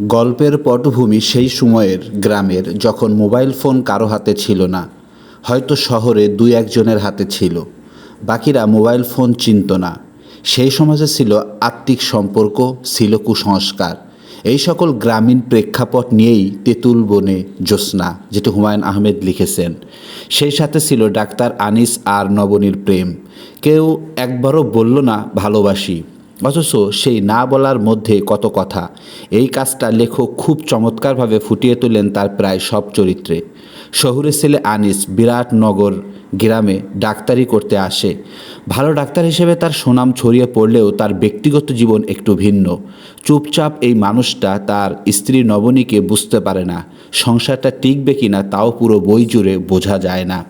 গল্পের পটভূমি সেই সময়ের গ্রামের, যখন মোবাইল ফোন কারও হাতে ছিল না, হয়তো শহরে দুই একজনের হাতে ছিল। বাকিরা মোবাইল ফোন চিনত না। সেই সমাজে ছিল আত্মিক সম্পর্ক, ছিল কুসংস্কার। এই সকল গ্রামীণ প্রেক্ষাপট নিয়েই তেঁতুল বনে জ্যোৎস্না, যেটি হুমায়ুন আহমেদ লিখেছেন। সেই সাথে ছিল ডাক্তার আনিস আর নবনীর প্রেম। কেউ একবারও বলল না, ভালোবাসি। অথচ সেই না বলার মধ্যে কত কথা। এই কাজটা লেখক খুব চমৎকারভাবে ফুটিয়ে তোলেন তার প্রায় সব চরিত্রে। শহুরে ছেলে আনিস বিরাটনগর গ্রামে ডাক্তারি করতে আসে। ভালো ডাক্তার হিসেবে তার সুনাম ছড়িয়ে পড়লেও তার ব্যক্তিগত জীবন একটু ভিন্ন। চুপচাপ এই মানুষটা তার স্ত্রী নবনীকে বুঝতে পারে না। সংসারটা টিকবে কিনা তাও পুরো বই জুড়ে বোঝা যায় না।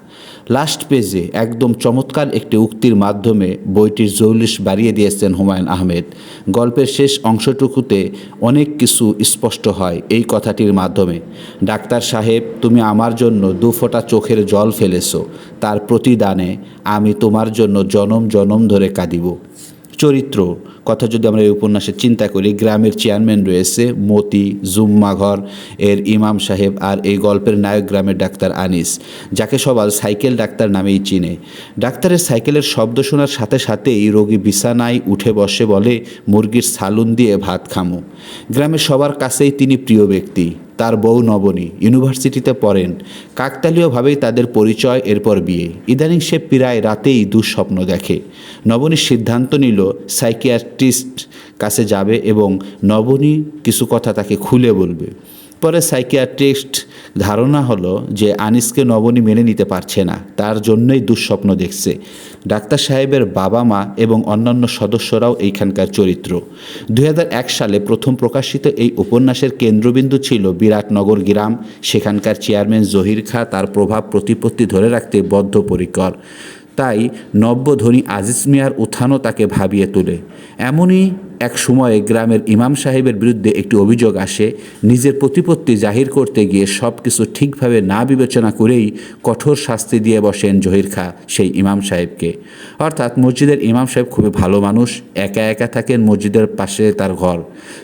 লাস্ট পেজে একদম চমৎকার একটি উক্তির মাধ্যমে বইটির জৌলিশ বাড়িয়ে দিয়েছেন হুমায়ুন আহমেদ। গল্পের শেষ অংশটুকুতে অনেক কিছু স্পষ্ট হয় এই কথাটির মাধ্যমে। ডাক্তার সাহেব, তুমি আমার জন্য দু ফোঁটা চোখের জল ফেলেছো। তার প্রতিদানে আমি তোমার জন্য জনম জনম ধরে কাঁদিব। চরিত্র। কথা যদি আমরা এই উপন্যাসে চিন্তা করি, গ্রামের চেয়ারম্যান রয়েছে মতি জুম্মাঘর, এর ইমাম সাহেব আর এই গল্পের নায়ক গ্রামের ডাক্তার আনিস, যাকে সবাই সাইকেল ডাক্তার নামেই চিনে। ডাক্তারের সাইকেলের শব্দ শোনার সাথে সাথেই রোগী বিছানায় উঠে বসে বলে, মুরগির সালুন দিয়ে ভাত খামু। গ্রামের সবার কাছেই তিনি প্রিয় ব্যক্তি। তার বউ নবনী। ইউনিভার্সিটিতে পড়েন। কাকতালীয়ভাবেই তাদের পরিচয়, এরপর বিয়ে। ইদানিং সে প্রায় রাতেই দুঃস্বপ্ন দেখে। নবনী সিদ্ধান্ত নিল, সাইকিয়াট্রিস্ট কাছে যাবে এবং নবনী কিছু কথা তাকে খুলে বলবে। পরে সাইকিয়াট্রিস্ট ধারণা হলো যে আনিসকে নবনী মেনে নিতে পারছে না, তার জন্যই দুঃস্বপ্ন দেখছে। ডাক্তার সাহেবের বাবা মা এবং অন্যান্য সদস্যরাও এইখানকার চরিত্র। দু হাজার এক সালে প্রথম প্রকাশিত এই উপন্যাসের কেন্দ্রবিন্দু ছিল বিরাটনগর গ্রাম, সেখানকার চেয়ারম্যান জহির খা তার প্রভাব প্রতিপত্তি ধরে রাখতে বদ্ধপরিকর। তাই নব্যধনী আজিজ মিয়ার উত্থানও তাকে ভাবিয়ে তোলে। এমনই এক সময়ে গ্রামের ইমাম সাহেবের বিরুদ্ধে একটি অভিযোগ আসে, নিজের প্রতিপত্তি জাহির করতে গিয়ে সব কিছু ঠিকভাবে না বিবেচনা করেই কঠোর শাস্তি দিয়ে বসেন জহির খা, সেই ইমাম সাহেবকে। অর্থাৎ মসজিদের ইমাম সাহেব খুবই ভালো মানুষ, একা একা থাকেন মসজিদের পাশে তার ঘর।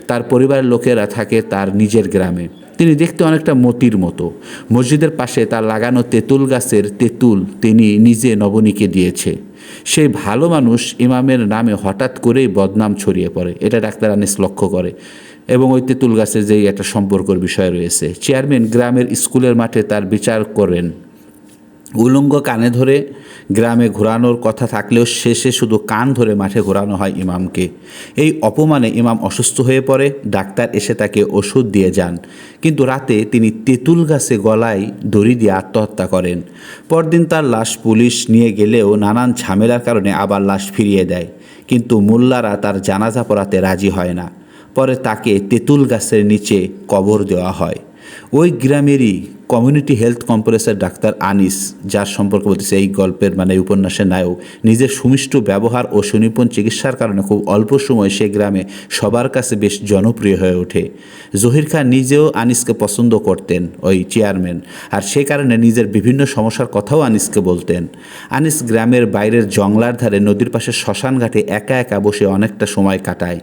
তার পরিবারের লোকেরা থাকে তার নিজের গ্রামে। তিনি দেখতে অনেকটা মতির মতো। মসজিদের পাশে তার লাগানো তেঁতুল গাছের তেঁতুল তিনি নিজে নবনীকে দিয়েছে। সেই ভালো মানুষ ইমামের নামে হঠাৎ করেই বদনাম ছড়িয়ে পড়ে। এটা ডাক্তার আনিস লক্ষ্য করে। এবং ওই তেঁতুল গাছের যেই একটা সম্পর্কর বিষয় রয়েছে। চেয়ারম্যান গ্রামের স্কুলের মাঠে তার বিচার করেন। উলঙ্গ কানে ধরে গ্রামে ঘোরানোর কথা থাকলেও শেষে শুধু কান ধরে মাঠে ঘোরানো হয় ইমামকে। এই অপমানে ইমাম অসুস্থ হয়ে পড়ে, ডাক্তার এসে তাকে ওষুধ দিয়ে যান। কিন্তু রাতে তিনি তেঁতুল গাছে গলায় দড়ি দিয়ে আত্মহত্যা করেন। পরদিন তার লাশ পুলিশ নিয়ে গেলেও নানান ঝামেলার কারণে আবার লাশ ফিরিয়ে দেয়। কিন্তু মোল্লারা তার জানাজা পড়াতে রাজি হয় না। পরে তাকে তেঁতুল গাছের নিচে কবর দেওয়া হয়। ওই গ্রামেরই কমিউনিটি হেলথ কমপ্লেক্সের ডাক্তার আনিস, যার সম্পর্কে বলতেছে এই গল্পের মানে উপন্যাসের নায়ক, নিজের সুমিষ্ট ব্যবহার ও সুনিপুণ চিকিৎসার কারণে খুব অল্প সময় সে গ্রামে সবার কাছে বেশ জনপ্রিয় হয়ে ওঠে। জহির খান নিজেও আনিসকে পছন্দ করতেন, ওই চেয়ারম্যান, আর সে কারণে নিজের বিভিন্ন সমস্যার কথাও আনিসকে বলতেন। আনিস গ্রামের বাইরের জংলার ধারে নদীর পাশে শ্মশান ঘাটে একা একা বসে অনেকটা সময় কাটায়।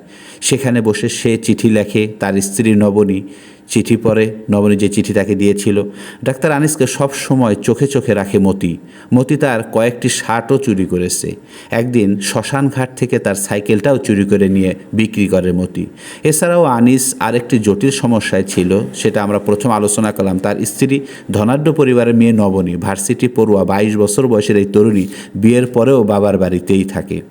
সেখানে বসে সে চিঠি লেখে, তার স্ত্রী নবনী। চিঠি পড়ে, নবনী যে চিঠি তাকে দিয়েছিল ডাক্তার আনিসকে সব সময় চোখে চোখে রাখে মতি। মতি তার কয়েকটি শার্টও চুরি করেছে। একদিন শ্মশান ঘাট থেকে তার সাইকেলটাও চুরি করে নিয়ে বিক্রি করে মতি। এছাড়াও আনিস আরেকটি জটিল সমস্যায় ছিল, সেটা আমরা প্রথম আলোচনা করলাম। তার স্ত্রী ধনাঢ্য পরিবারের মেয়ে নবনী, ভার্সিটি পড়ুয়া, বাইশ বছর বয়সের এই তরুণী বিয়ের পরেও বাবার বাড়িতেই থাকে।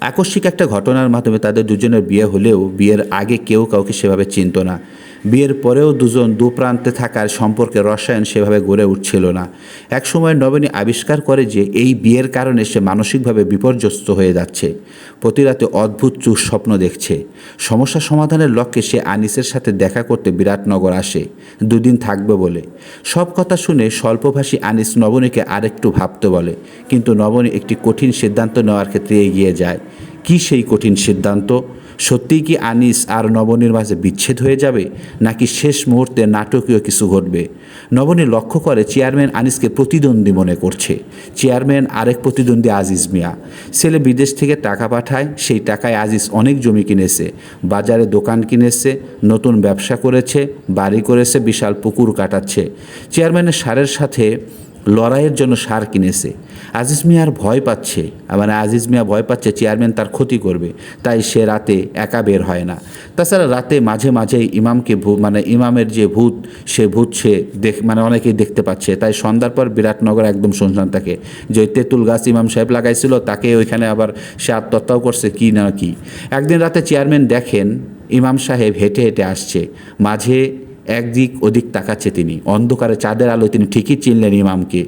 আকস্মিক একটা ঘটনার মাধ্যমে তাদের দুজনের বিয়ে হলেও বিয়ের আগে কেউ কাউকে সেভাবে চিনত না। বিয়ের পরেও দুজন দু প্রান্তে থাকার সম্পর্কে রসায়ন সেভাবে গড়ে উঠছিল না। একসময় নবনী আবিষ্কার করে যে এই বিয়ের কারণে সে মানসিকভাবে বিপর্যস্ত হয়ে যাচ্ছে। প্রতি রাতে অদ্ভুত স্বপ্ন দেখছে। সমস্যা সমাধানের লক্ষ্যে সে আনিসের সাথে দেখা করতে বিরাটনগর আসে। দুদিন থাকবে বলে। সব কথা শুনে স্বল্পভাষী আনিস নবনীকে আরেকটু ভাবতে বলে, কিন্তু নবনী একটি কঠিন সিদ্ধান্ত নেওয়ার ক্ষেত্রে এগিয়ে যায়। কি সেই কঠিন সিদ্ধান্ত? সত্যিই কি আনিস আর নবনীর মাঝে বিচ্ছেদ হয়ে যাবে? নাকি শেষ মুহূর্তে নাটকীয় কিছু ঘটবে? নবনী লক্ষ্য করে চেয়ারম্যান আনিসকে প্রতিদ্বন্দ্বী মনে করছে। চেয়ারম্যান আরেক প্রতিদ্বন্দ্বী আজিজ মিয়া। ছেলে বিদেশ থেকে টাকা পাঠায়, সেই টাকায় আজিজ অনেক জমি কিনেছে। বাজারে দোকান কিনেছে, নতুন ব্যবসা করেছে, বাড়ি করেছে, বিশাল পুকুর কাটাচ্ছে। চেয়ারম্যানের সারের সাথে লড়াইয়ের জন্য সার কিনেছে। আজিজ মিয়ার ভয় পাচ্ছে মানে আজিজ মিয়া ভয় পাচ্ছে, চেয়ারম্যান তার ক্ষতি করবে, তাই সে রাতে একা বের হয় না। তাছাড়া রাতে মাঝে মাঝেই ইমামকে মানে ইমামের যে ভূত, সে ভূত সে দেখ মানে অনেকেই দেখতে পাচ্ছে। তাই সন্ধ্যার পর বিরাটনগর একদম শুনশান থাকে যে তেঁতুল গাছ ইমাম সাহেব লাগাইছিল, তাকে ওইখানে আবার সে আত্মহত্যাও করছে, কি না কি। একদিন রাতে চেয়ারম্যান দেখেন ইমাম সাহেব হেঁটে হেঁটে আসছে, মাঝে একদিক ওদিক তাকাচ্ছে তিনি। অন্ধকারে চাঁদের আলোয় তিনি ঠিকই চিনলেন ইমামকে।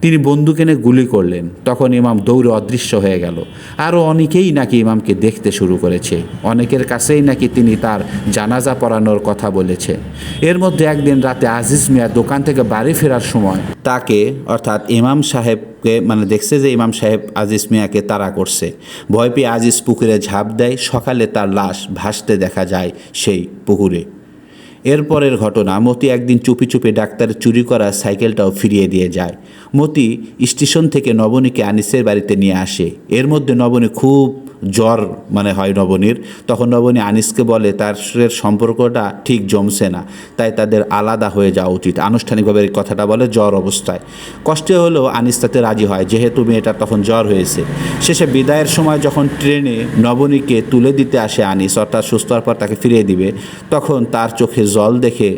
তিনি বন্দুক এনে গুলি করলেন। তখন ইমাম দৌড়ে অদৃশ্য হয়ে গেল। আরও অনেকেই নাকি ইমামকে দেখতে শুরু করেছে। অনেকের কাছেই নাকি তিনি তার জানাজা পড়ানোর কথা বলেছে। এর মধ্যে একদিন রাতে আজিজ মিয়া দোকান থেকে বাড়ি ফেরার সময় তাকে, অর্থাৎ ইমাম সাহেবকে মানে দেখছে যে ইমাম সাহেব আজিজ মিয়াকে তাড়া করছে। ভয় পেয়ে আজিজ পুকুরে ঝাঁপ দেয়। সকালে তার লাশ ভাসতে দেখা যায় সেই পুকুরে। এরপরের ঘটনা, মতি একদিন চুপি চুপি ডাক্তারের চুরি করা সাইকেলটাও ফিরিয়ে দিয়ে যায়। মতি স্টেশন থেকে নবনীকে আনিসের বাড়িতে নিয়ে আসে। এর মধ্যে নবনী খুব জ্বর মানে হয় নবনীর, তখন নবনী আনিসকে বলে, তার সম্পর্কটা ঠিক জমছে না, তাই তাদের আলাদা হয়ে যাওয়া উচিত। আনুষ্ঠানিকভাবে এই কথাটা বলে জ্বর অবস্থায়। কষ্টে হলেও আনিস তাতে রাজি হয়, যেহেতু মেয়েটার তখন জ্বর হয়েছে। শেষে বিদায়ের সময় যখন ট্রেনে নবনীকে তুলে দিতে আসে আনিস, অর্থাৎ সুস্থ হওয়ার পর তাকে ফিরিয়ে দিবে, তখন তার চোখে জল দেখে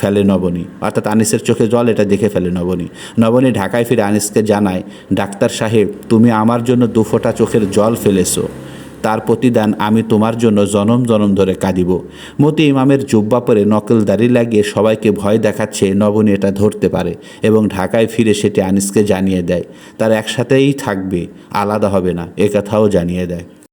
ফেলে নবনী। অর্থাৎ আনিসের চোখে জল, এটা দেখে ফেলে নবনী। নবনী ঢাকায় ফিরে আনিসকে জানায়, ডাক্তার সাহেব, তুমি আমার জন্য দুফোঁটা চোখের জল ফেলেছো। তার প্রতিদান আমি তোমার জন্য জনম জনম ধরে কাঁদিব। মতি ইমামের জুব্বা পরে নকলদারি লাগিয়ে সবাইকে ভয় দেখাচ্ছে নবনী এটা ধরতে পারে এবং ঢাকায় ফিরে সেটি আনিসকে জানিয়ে দেয়। তার একসাথেই থাকবে, আলাদা হবে না একথাও জানিয়ে দেয়।